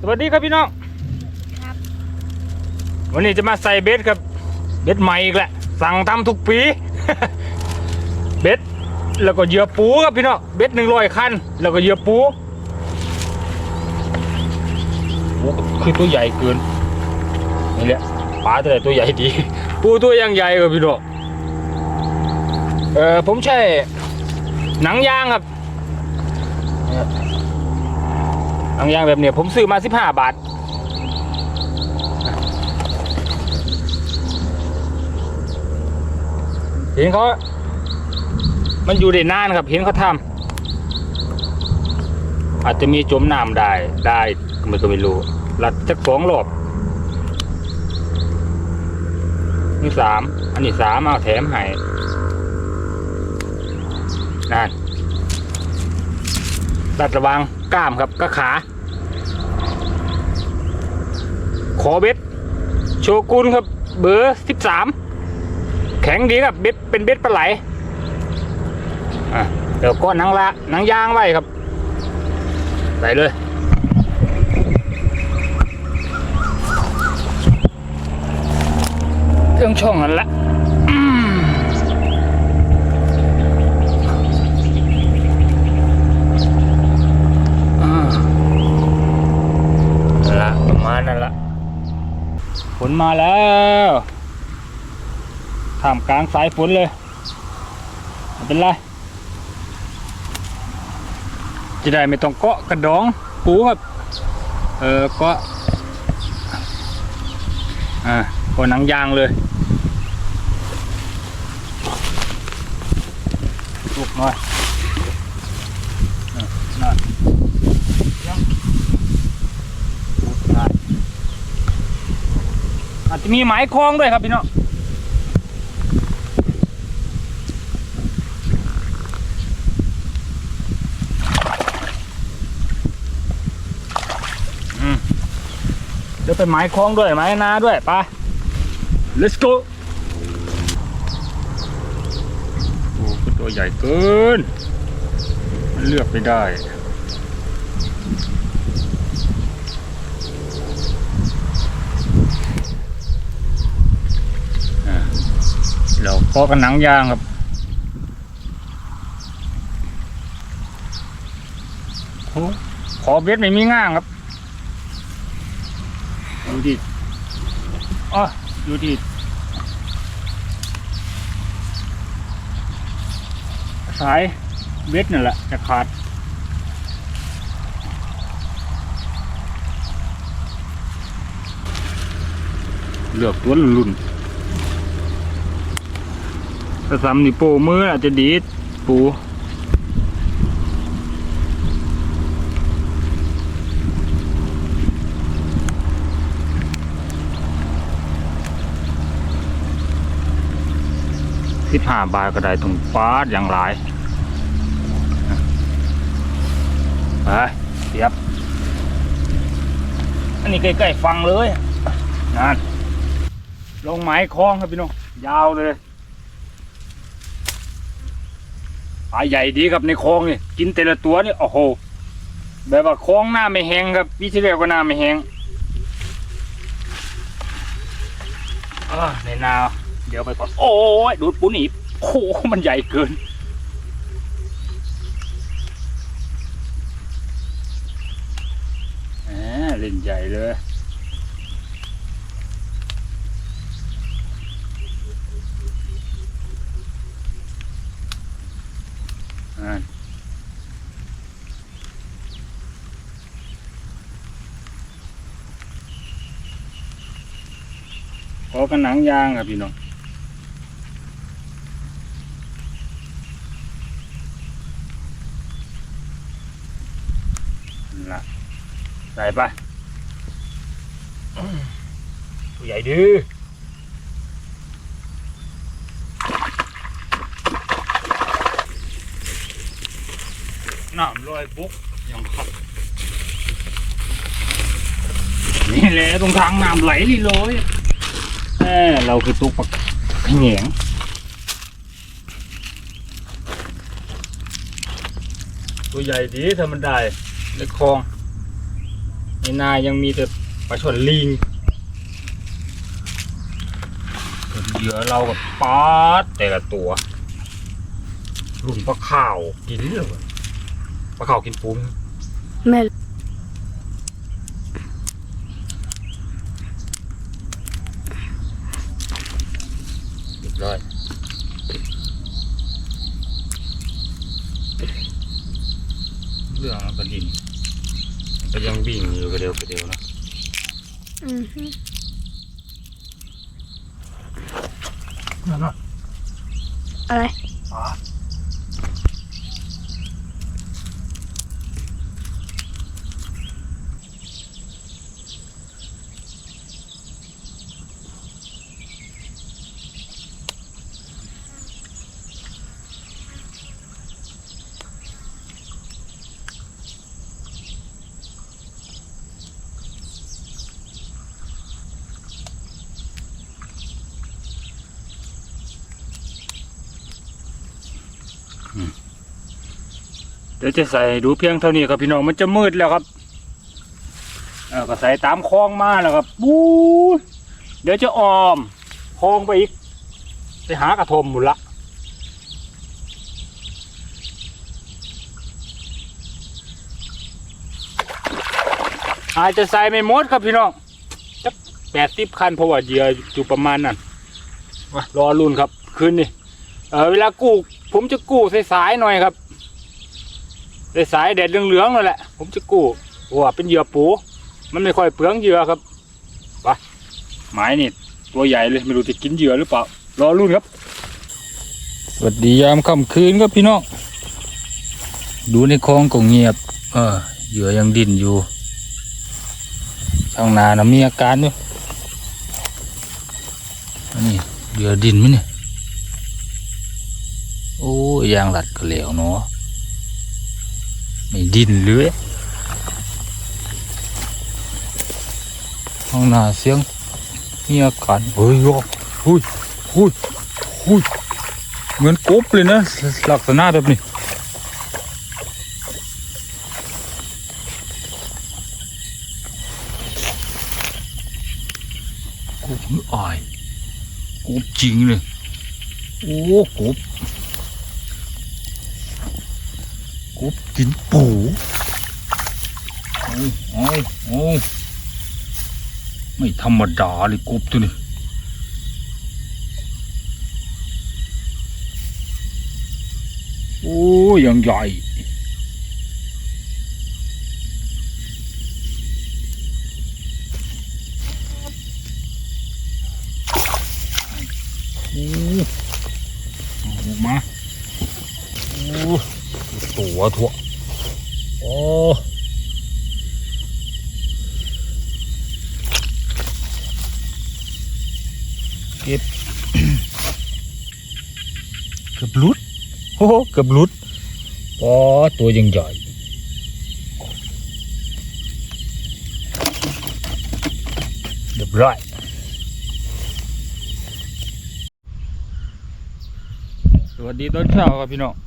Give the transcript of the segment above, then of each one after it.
สวัสดีครับพี่น้องครับ วันนี้จะมาใส่เบ็ดครับ เบ็ดใหม่อีกแหละ สั่งทำทุกปี เบ็ดแล้วก็เหยื่อปูครับพี่น้องเบ็ดหนึ่งร้อยคัน แล้วก็เหยื่อปูโอ้คือตัวใหญ่เกินนี่แหละปลาตัวไหนตัวใหญ่ดี ปูตัวยังใหญ่ครับพี่น้องเออผมใช้หนังยางครับ เนี่ยหนังยางแบบเนี้ยผมซื้อมาสิบห้าบาท เห็นเขา มันอยู่ได้นานครับ เห็นเขาทำอาจจะมีจมน้ำได้ ได้ก็ไม่ก็ไม่รู้ลัดจักสองรอบนี่สาม อันนี้สามเอาแถมให้นั่นลัดระวัง กล้ามครับก็ขา ขอเบ็ดโชกุนครับ เบอร์สิบสามแข็งดีครับเบ็ดเป็นเบ็ดปลาไหลเดี๋ยวก็หนังละหนังยางไว้ครับใส่เลยเครื่องช่องนั่นละอืมอ่านั่นละประ มาณนั่นละฝนมาแล้วท่ามกลางสายฝนเลยไม่เป็นไรจะได้ไม่ต้องเกาะกระดองปูครับเออเกาะอ่ากาะหนังยางเลยลุกหน่อยอะนั่นยังลุกได้ อาจจะมีหมายคล้องด้วยครับพี่น้องเดี๋ยวไปไม้คล้องด้วยไม้นาด้วยไป let's go โอ้ตัวใหญ่เกิน มันเลือกไม่ได้ อะเราพอกันหนังยางครับโอ้ขอเบ็ดไม่มีง่างครับ ดูดิอ๋อดูดิสายเบ็ดนั่นแหละจะขาดเลือกตัวรุ่น ถ้าซ้ำนี่โปมืออาจจะดีดปูสิบห้าบาทก็ได้ถุงฟ้าดอย่างหลายไปเสียบ อันนี้ใกล้ๆฟังเลยนั่นลงไม้คล้องครับพี่น้อง ยาวเลยปลาใหญ่ดีครับในคลองนี่กินแต่ละตัวนี่โอ้โหแบบว่าคลองหน้าไม่แห้งครับปีที่แล้วก็หน้าไม่แห้งในนาเดี๋ยวไปก่อนโอ้ยดูดปูหนีบโอ้โหมันใหญ่เกินแหมเล่นใหญ่เลย กันหนังยางครับพี่น้องนั่นละใส่ไปตัวใหญ่ดื้อน้ำลอยปุ๊กยังขับนี่แหละตรงทางน้ำไหลลีลอยแหม เราคือตุ๊กปักขยงตัวใหญ่ดีถ้ามันได้ในคลอง ในนายังมีแต่ปลาช่อนลิงเหยื่อเรากับปลาดแต่ละตัว รุ่นปลาข่าวกินเลยว่ะปลาข่าวกินปูมแม่ เรียบร้อยเรื่องมันก็ดินก็ยังวิ่งอยู่กระเดียวกระเดียวนะ อือฮึ นั่นน่ะ อะไร ปลาเดี๋ยวจะใส่ดูเพียงเท่านี้ครับพี่น้องมันจะมืดแล้วครับเออก็ใส่ตามคลองมาแล้วครับบู๊เดี๋ยวจะออมคลองไปอีก ไปหากระทมหมดละอาจจะใส่ไม่หมดครับพี่น้องจักแปดสิบคันเพราะว่าเหยื่ออยู่ประมาณนั้นรอรุ่นครับ คืนนี้เออเวลากู้ผมจะกู้สายๆหน่อยครับ สายแดดเหลืองๆนั่นแหละ ผมจะกู้ว่าเป็นเหยื่อปู มันไม่ค่อยเปลืองเหยื่อครับไปหมายนี่ตัวใหญ่เลยไม่รู้จะกินเหยื่อหรือเปล่ารอรุ่นครับ สวัสดียามค่ำคืนครับพี่น้องดูในคลองก็เงียบ เออเหยื่อยังดิ้นอยู่ข้างนานะมีอาการอยู่นนี่เหยื่อดินไหมเนี่ยโอ้ยยางหลัดก็เหลวเนาะ ไม่ดินเลยข้างหน้าเสียงมีอาการเฮ้ยโยหุยหุยหุยเหมือนกบเลยนะลักษณะแบบนี้กบไม่อายกบจริงเลย โอ้กบ ก บกินปูโอ้ยโอ้ยโอ้ยไม่ธรรมดาเลยกบตัวนี้โอ้ยยังใหญ่โอ้เออกมา ตัวทั่วโอ้เก็บเกือบลุดโอ้โหเกือบลุดปอตัวยังใหญ่เรียบร้อยสวัสดีตอนเช้าครับพี่น้อง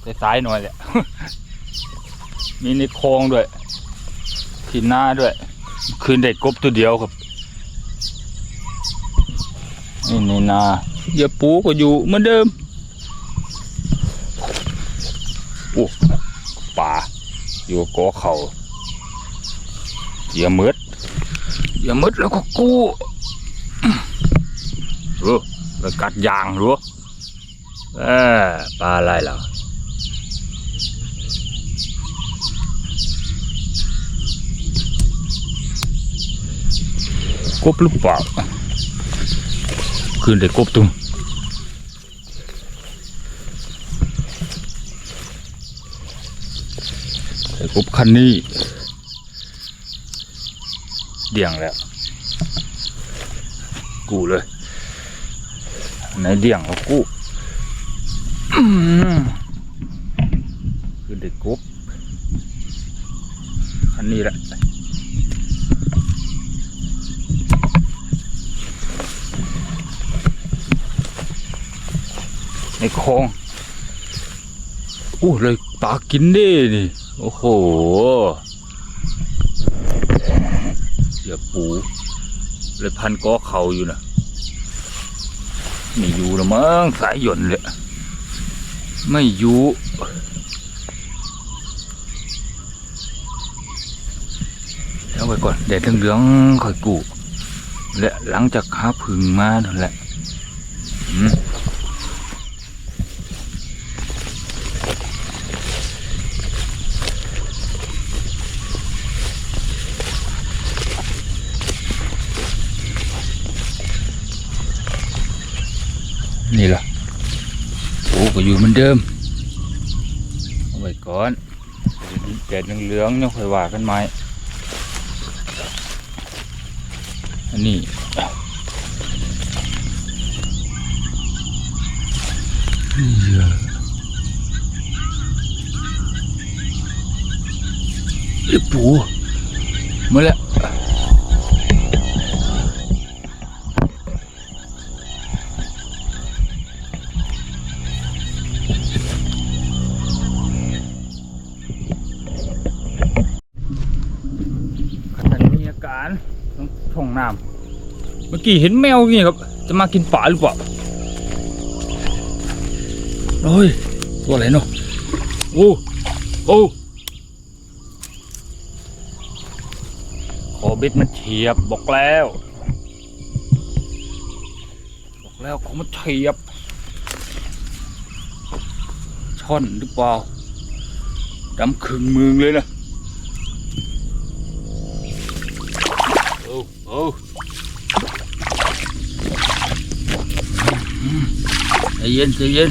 ไปซ้ายหน่อยแหละ มีในคลองด้วย ที่หน้าด้วย คืนได้กบตัวเดียวครับ นี่ในนาอย่าปูก็อยู่เหมือนเดิม โอ้ป่าอยู่กอเขาอย่ามืดอย่ามืดแล้วก็กู้เออแล้วกัดยางรู้ ออปลาอะไรล่ะกบหรือเปล่าคืนได้กบตุ้มได้กบคันนี้เดี่ยงแล้ว กูเลย ไหนเดี่ยงเอากูอืม คืนได้กกบคันนี้แหละในคลองอู้เลยปลากินด้นี่ โอ้โหเดี๋ยวปู เลยพันก้อเขาอยู่นะไม่อยู่ละมั้งสายหย่นเลย ไม่ยู่เอาไว้ก่อนเด็ดเหลืองๆค่อยกูและหลังจากหาผึ่งมานั่นแหละอืม นี่ล่ะโอ้ก็อยู่ เหมือนเดิมเอาไว้ก่อนแดดเหลืองๆยังค่อยว่ากันไหมอันนี้เหี้ยไอ้ปูมาแล้ว กี้เห็นแมวนี่ครับ จะมากินปลาหรือเปล่าโอ้ยตัวอะไรเนาะโอ้โอ้ขอบ็ดมันเฉียบบอกแล้วบอกแล้วเขามันเฉียบ ช่อนหรือเปล่าดำขึงเมืองเลยนะโอ้โอ้ เย็นใจเย็น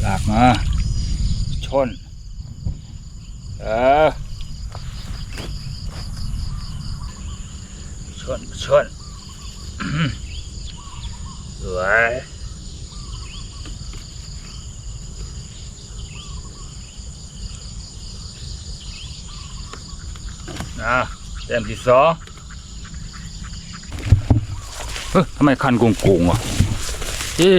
หลากมา ชน เออ ชน ชนสวยอะแต้มที่สอง เฮ้ยทำไมคันโกงโกงๆวะเอ๊ะ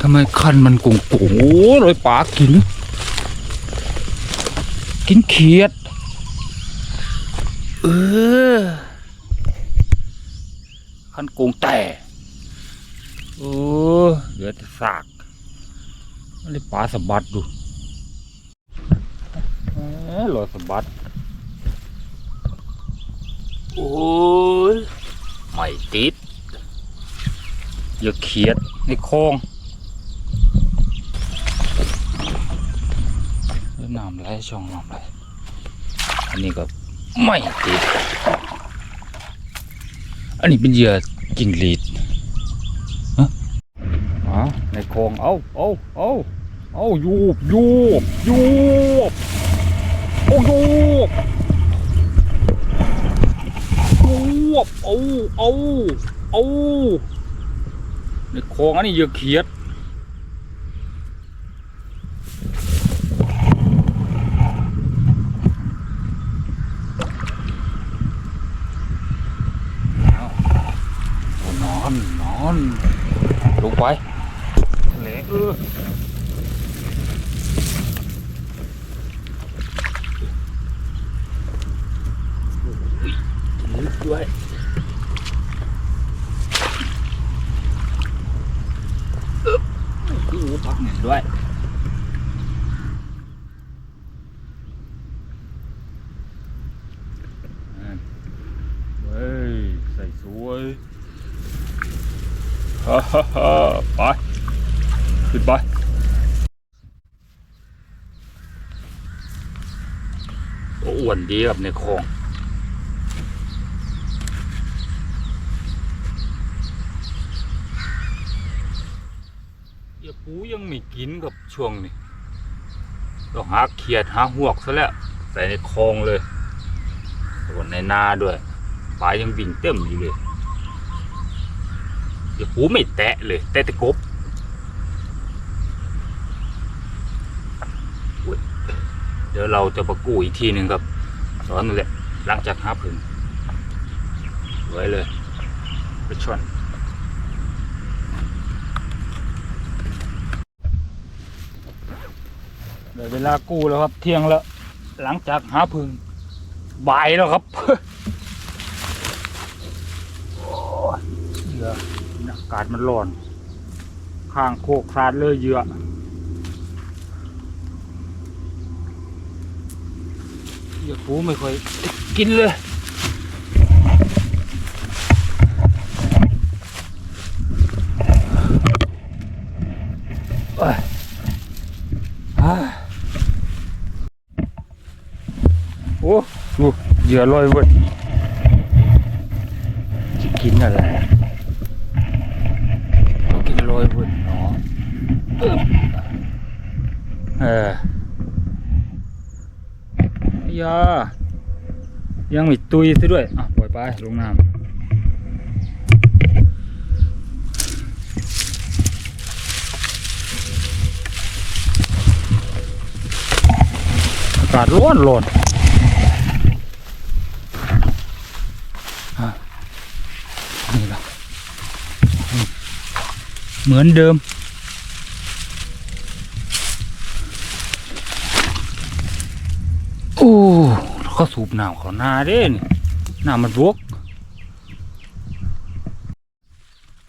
ทำไมคันมันโกงโกงๆโอ้รอยปลากิน กินเขียด เออ คันโกงแต่โอ้เหลือแต่ซากมันเลยปลาสะบัดดูเอ้ยรอยสะบัด โอ้ยไม่ติด อย่าเขียดในคลองแล้วน้ำไหลช่องน้ำไหลอันนี้ก็ไม่ติด อันนี้เป็นเหยื่อจิงหรีดฮะอ๋อในคลองเอาเอาเอาเอายูบยูบยูบโอ้โหโอ้เอาเอาเอาในคลองอันนี้เยอะเขียดเอาเอานอนนอนลงไปทะเลเออ ลึกด้วยอึ๊บดูพักหนึ่งด้วยนั่นเว้ย ใส่สวยฮ่าฮ่าฮ่า ไปขึ้นไปอ้วนดีครับในคลองอย่าปูยังไม่กินกับช่วงนี้ต้องหาเขียดหาหวกซะแล้วใส่ในคลองเลยส่วนในนาด้วยปลายังวิ่งเต็มอยู่เลย หูไม่แตะเลย แต่ตะกบเดี๋ยวเราจะประกู้อีกทีหนึ่งครับสอนเลยหลังจากหาผึ่งไว้เลยไปชนเดี๋ยวเวลากู้แล้วครับเที่ยงแล้ว หลังจากหาผึ่งบ่ายแล้วครับ เหลืากาศมันร้อน ข้างโคกคลาดเลยเยื่อเยื่อปูไม่ค่อยกินเลยเอ้ยอ่าโอ้ดูเหยื่อลอยเว้ยจะกินอะไรกินลอยเว้ยเนาะอึ๊บเออยา ยังมีตุยซะด้วย อะ ปล่อยไป ลงน้ำอากาศร้อนร้อนนี่ละเหมือนเดิม โอ้เขา สูบน้ำเขาหน้าเด้นี่น้ำมันบวก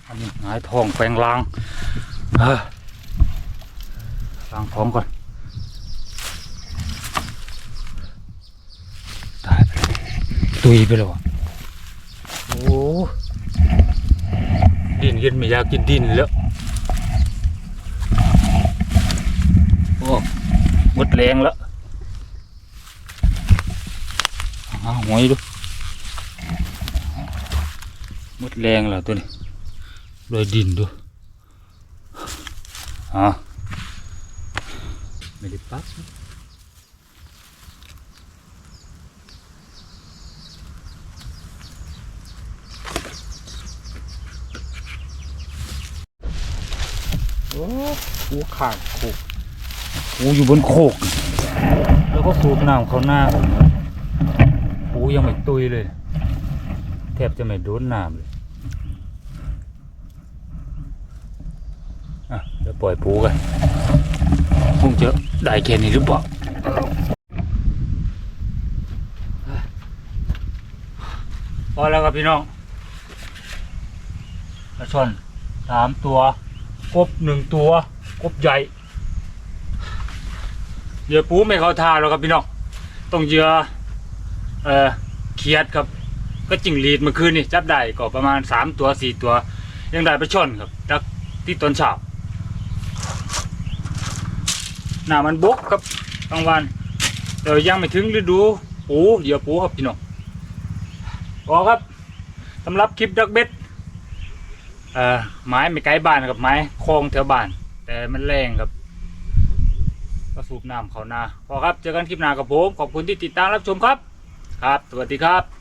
อันนี้หายทองแปลงลางเออล้างท้องก่อนตายไปแล้วตุยไปแล้วอโอ้ดินกินไม่อยากกินดินแล้วโอ้หมดแรงแล้ว หาหอยดูหมดแรงแล้วตัวนี้โดยดินดูอ่าไม่ได้ปักโอ้หูขาดโคกหูอยู่บนโคกแล้วก็สูบน้ำเขาหน้าผมหู ยังไม่ตุยเลย แทบจะไม่โดนน้ำเลยอะเดี๋ยวปล่อยปูกันคงจะได้แค่นี้หรือเปล่าพอแล้วครับพี่น้องปลาช่อนสามตัวกบหนึ่งตัวกบใหญ่เหยื่อปูไม่เข้าท่าแล้วครับพี่น้องต้องเหยื่อ เอ่อเขียดครับ ก็จิงหรีดเมื่อคืนนี่จับได้ก็ประมาณสามตัวสี่ตัว ยังได้ไปชนครับจากที่ต้นเช้าหน้ามันบกครับกลางวันแต่ยังไม่ถึงฤดูปูเหยื่อปูครับพี่น้องพอครับสำหรับคลิปดักเบ็ดเอ่อไม้ไม่ไกลบ้านกับไม้คลองแถวบ้าน แต่มันแรงครับก็สูบน้ำเขานาพอครับเจอกันคลิปหน้ากับผมขอบคุณที่ติดตามรับชมครับ ครับ สวัสดีครับ